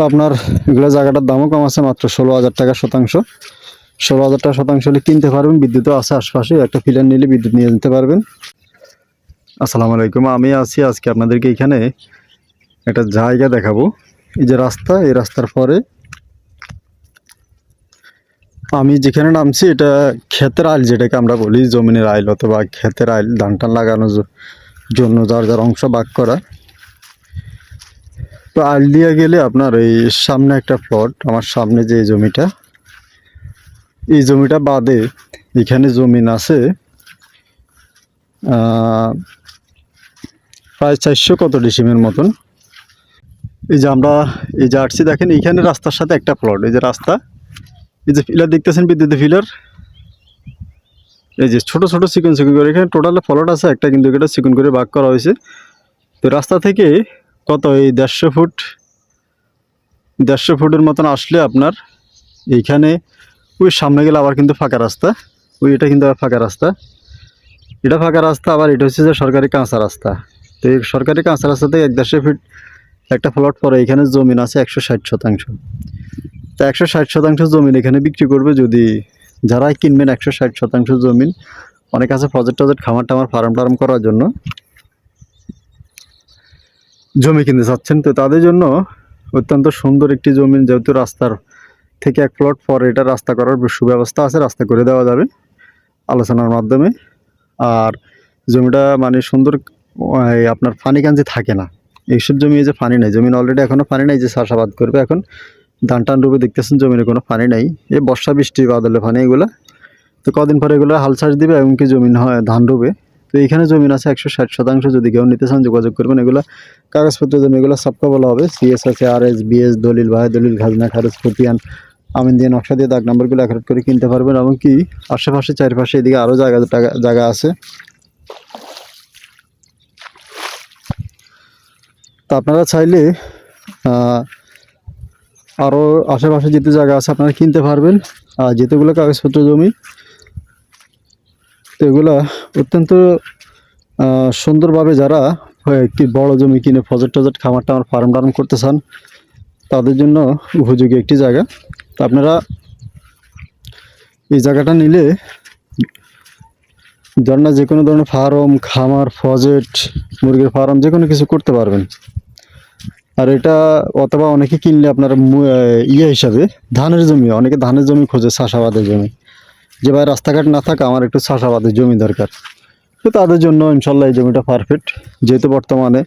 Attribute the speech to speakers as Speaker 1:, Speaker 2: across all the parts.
Speaker 1: তো আপনার এগুলো জায়গাটার দামও কম আছে, মাত্র ষোলো হাজার টাকা শতাংশ। ষোলো হাজার টাকা শতাংশ হলে কিনতে পারবেন, বিদ্যুৎও আছে আশপাশে, একটা ফিলার নিলে বিদ্যুৎ নিয়ে যেতে পারবেন। আসসালামু আলাইকুম, আমি আছি আজকে আপনাদেরকে এখানে একটা জায়গা দেখাবো। এই যে রাস্তা, এই রাস্তার পরে আমি যেখানে নামছি, এটা ক্ষেতের আইল যেটাকে আমরা বলি, জমিনের আইল অথবা ক্ষেতের আইল, ধান টান লাগানোর জন্য যার যার অংশ ভাগ করা। তো আইল দিয়ে গেলে আপনার এই সামনে একটা প্লট আমার সামনে যে জমিটা, এই জমিটা বাদে এখানে জমিন আছে প্রায় চারশো কত ডিসিমের মতন। এই যে আমরা এই যে আসছি, দেখেন এইখানে রাস্তার সাথে একটা প্লট এই যে রাস্তা, এই যে ফিলার দেখতেছেন বিদ্যুতের ফিলার এই যে ছোট ছোট চিকন চিকন করে, এখানে টোটাল ফলট আছে একটা, কিন্তু এটা চিকন করে ভাগ করা হয়েছে। তো রাস্তা থেকে কত? এই দেড়শো ফুট। দেড়শো ফুটের মতন আসলে আপনার এইখানে, ওই সামনে গেলে আবার কিন্তু ফাঁকা রাস্তা। ওই এটা কিন্তু আবার ফাঁকা রাস্তা। এটা ফাঁকা রাস্তা, আবার এটা হচ্ছে যে সরকারি কাঁচা রাস্তা। তো এই সরকারি কাঁচা রাস্তাতে এক দেড়শো ফিট একটা প্লট পরে এখানে জমিন আছে একশো ষাট শতাংশ। তো একশো ষাট শতাংশ জমিন এখানে বিক্রি করবে যদি যারাই কিনবেন একশো ষাট শতাংশ জমিন। অনেক আছে প্রজেক্ট টজেক্ট খামার টামার ফার্ম টার্ম করার জন্য। জমি কিনতে চাচ্ছেন, তো তাদের জন্য অত্যন্ত সুন্দর একটি জমি, যেহেতু রাস্তার থেকে এক প্লট পরে এটা রাস্তা করার সুব্যবস্থা আছে, রাস্তা করে দেওয়া যাবে আলোচনার মাধ্যমে। আর জমিটা মানে সুন্দর আপনার পানি কাঞ্জি থাকে না। এইসব জমি যে পানি নেই জমিন অলরেডি এখনও পানি নেই, যে চাষাবাদ করবে এখন। ধান টান রূপে দেখতেছেন জমিনে কোনো পানি নেই। এ বর্ষা, বৃষ্টি বাদলে পানি এগুলো। তো কদিন পরে এগুলো হাল চাষ দিবে, এমনকি জমিন হয় ধান রূপে। তো এখানে জমিন আছে একশো ষাট শতাংশ। যদি কেউ নিতে চান, যোগাযোগ করবেন। এগুলো কাগজপত্র জমি, এগুলো সবকা বলা হবে। সিএস আছে আর এস বিএস দলিল, ভাই দলিল, খাজনা খারজ খতিয়ান, আমিন দিয়ে নকশা দিয়ে দাগ নাম্বারগুলো এক করে কিনতে পারবেন। এবং কি, আশেপাশে চারপাশে এদিকে আরও জায়গা জায়গা আছে। তা আপনারা চাইলে আরও আশেপাশে যেতে জায়গা আছে, আপনারা কিনতে পারবেন। আর যেতেগুলো কাগজপত্র জমি তো এগুলা অত্যন্ত সুন্দরভাবে যারা একটি বড় জমি কিনে ফজেট টজেট খামার টামার ফার্ম টার্ম করতে চান, তাদের জন্য উপযোগী একটি জায়গা। তো আপনারা এই জায়গাটা নিলে ধরেন যে কোনো ধরনের ফার্ম, খামার, ফজেট, মুরগির ফার্ম, যে কোনো কিছু করতে পারবেন। আর এটা অথবা অনেকে কিনলে আপনার ইয়ে হিসাবে ধানের জমি, অনেকে ধানের জমি খোঁজে, চাষাবাদের জমি। যে ভাই রাস্তাঘাট না থাকা, আমার একটু চাষাবাদের জমি দরকার। তো তাদের জন্য ইনশাল্লাহ এই জমিটা পারফেক্ট যেহেতু বর্তমানে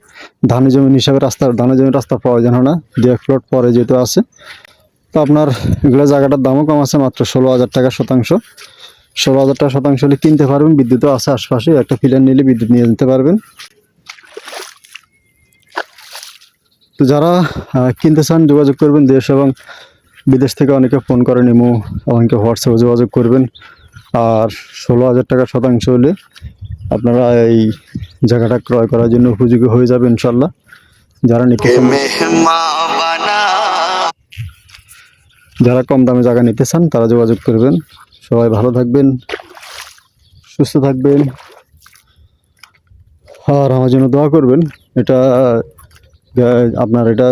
Speaker 1: ধানের জমি হিসাবে রাস্তা ধানের জমি রাস্তা প্রয়োজন হয় না। দু এক প্লট পরে যেহেতু আছে। তো আপনার এগুলো জায়গাটার দামও কম আছে, মাত্র ষোলো হাজার টাকা শতাংশ। ষোলো হাজার টাকা শতাংশ হলে কিনতে পারবেন, বিদ্যুৎও আছে আশপাশে। একটা ফিলার নিলে বিদ্যুৎ নিয়ে যেতে পারবেন। তো যারা কিনতে চান, যোগাযোগ করবেন দেশ এবং বিদেশ থেকে অনেকে ফোন করেন ইমো অনেকে হোয়াটসঅ্যাপে যোগাযোগ করবেন। আর ষোলো হাজার টাকা শতাংশ হলে আপনারা এই জায়গাটা ক্রয় করার জন্য উপযোগী হয়ে যাবে ইনশাল্লাহ যারা নিতে যারা কম দামে জায়গা নিতে চান তারা যোগাযোগ করবেন। সবাই ভালো থাকবেন সুস্থ থাকবেন। আর আমার জন্য দোয়া করবেন। এটা আপনার এটা